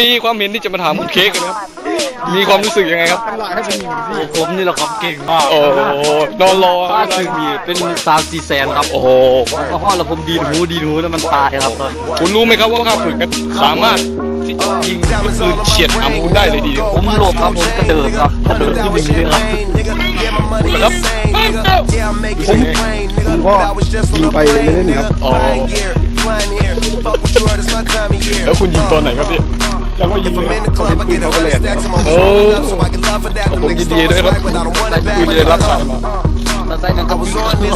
มีความเห็นที่จะมาถามคุณเค้กนะครับ มีความรู้สึกยังไงครับ ผมนี่แหละครับเก่งมากโอ้โหนอนรอถ้าถึงมีเป็นสามสี่แสนครับ โอ้โหก็ห้อแล้วผมดีดหูดีดหูแล้วมันตายครับตอนคุณรู้ไหมครับว่าข้าศึกสามารถที่จะยิงปืนเฉียดอัมคุณได้เลยทีเดียวผมหลบครับผมกระเดิดครับกระเดิดที่หนึ่งเลยครับครับผมผมก็ยิงไปเล่นๆครับอ๋อแล้วคุณยิงตอนไหนครับพี่ If I'm in the club, I get a stacks. I'm on up so I can for that. The niggas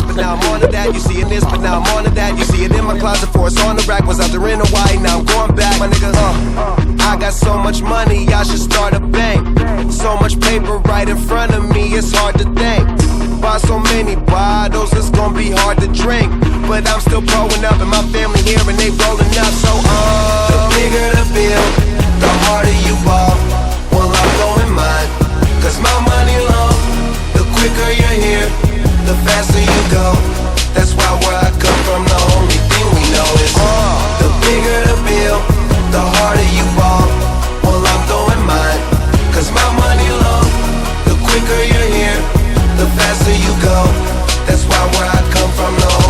but I'm that. You see in this, but now I'm on that. You see it in my closet for the rack. Was out there in now going back. My uh. I got so much money, I should start a bank. So much paper right in front of me, it's hard to think. Buy so many bottles, it's gonna be hard to drink. But I'm still growing up, and my family here, and they rolling up. So, uh, the bigger the bill the harder you ball. Well, I'm going mine, cause my money long. The quicker you're here, the faster you go. That's why where I come from, the only thing we know is uh, the bigger the bill, the harder you ball. Well, I'm throwing mine, cause my money long. The quicker you're here, the faster you go. That's why where I come from, the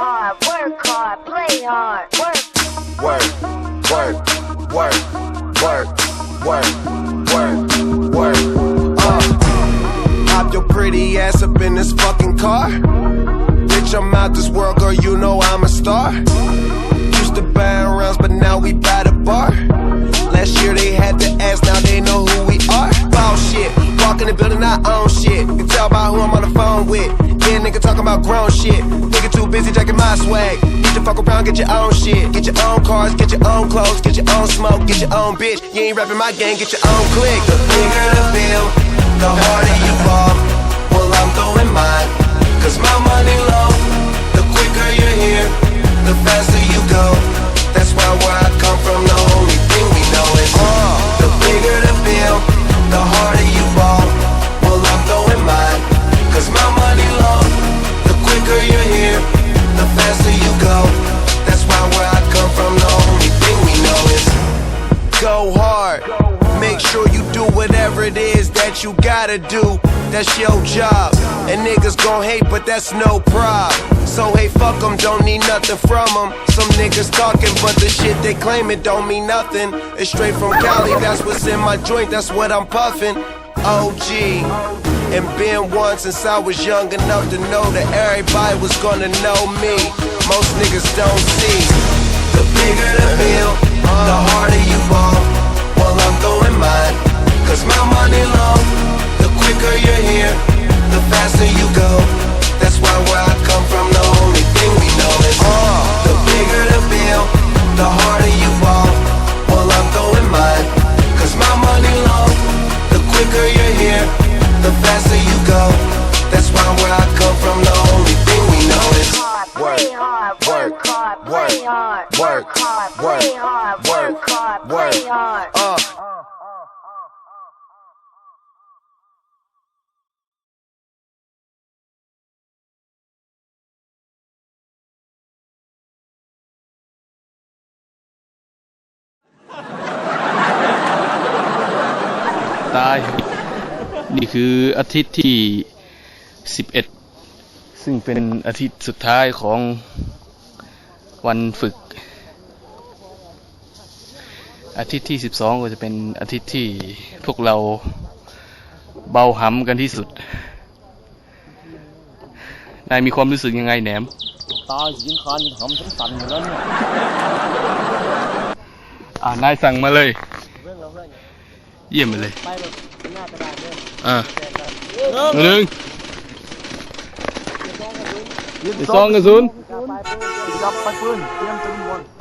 hard, work hard, play hard, work. work, work, work, work, work, work, work. Uh, hop your pretty ass up in this fucking car. Bitch, I'm out this world, girl. You know I'm a star. Used to buy rounds, but now we buy the bar. Last year they had to ask, now they know who we are. Ball shit, walk the building, I own shit. You tell by who I'm on the phone with. Nigga talking about grown shit. Nigga too busy jacking my swag. Need to fuck around, get your own shit. Get your own cars, get your own clothes, get your own smoke, get your own bitch. You ain't rapping my gang, get your own clique. The bigger the bill, the harder you fall. Well, I'm throwing mine, cause my money low. You gotta do. That's your job. And niggas gon' hate, but that's no prob. So hey, fuck them, don't need nothing from them. Some niggas talking, but the shit they claim it don't mean nothing. It's straight from Cali, that's what's in my joint, that's what I'm puffing. OG. And been one since I was young enough to know that everybody was gonna know me. Most niggas don't see. The bigger the bill, the harder you ball. Well, I'm throwing mine, hard, work hard, play hard. Uh. ตาย นี่คืออาทิตย์ที่ 11 ซึ่งเป็นอาทิตย์สุดท้ายของวันฝึก อาทิตย์ที่ 12 ก็จะเป็นอาทิตย์ที่พวกเราเบาหำกันที่สุด นายมีความรู้สึกยังไงแหนม ตายยิงคานจนหำฉันสั่นหมดแล้วเนี่ยอ่านายสั่งมาเลยเรื่องเราเพื่อนเยี่ยมไปเลยไปแบบหน้ากระดาษเลยอ่าเริ่มหนึ่งสองกระสุนกลับไปปืนกลับไปปืนเตรียมจะวิ่งบน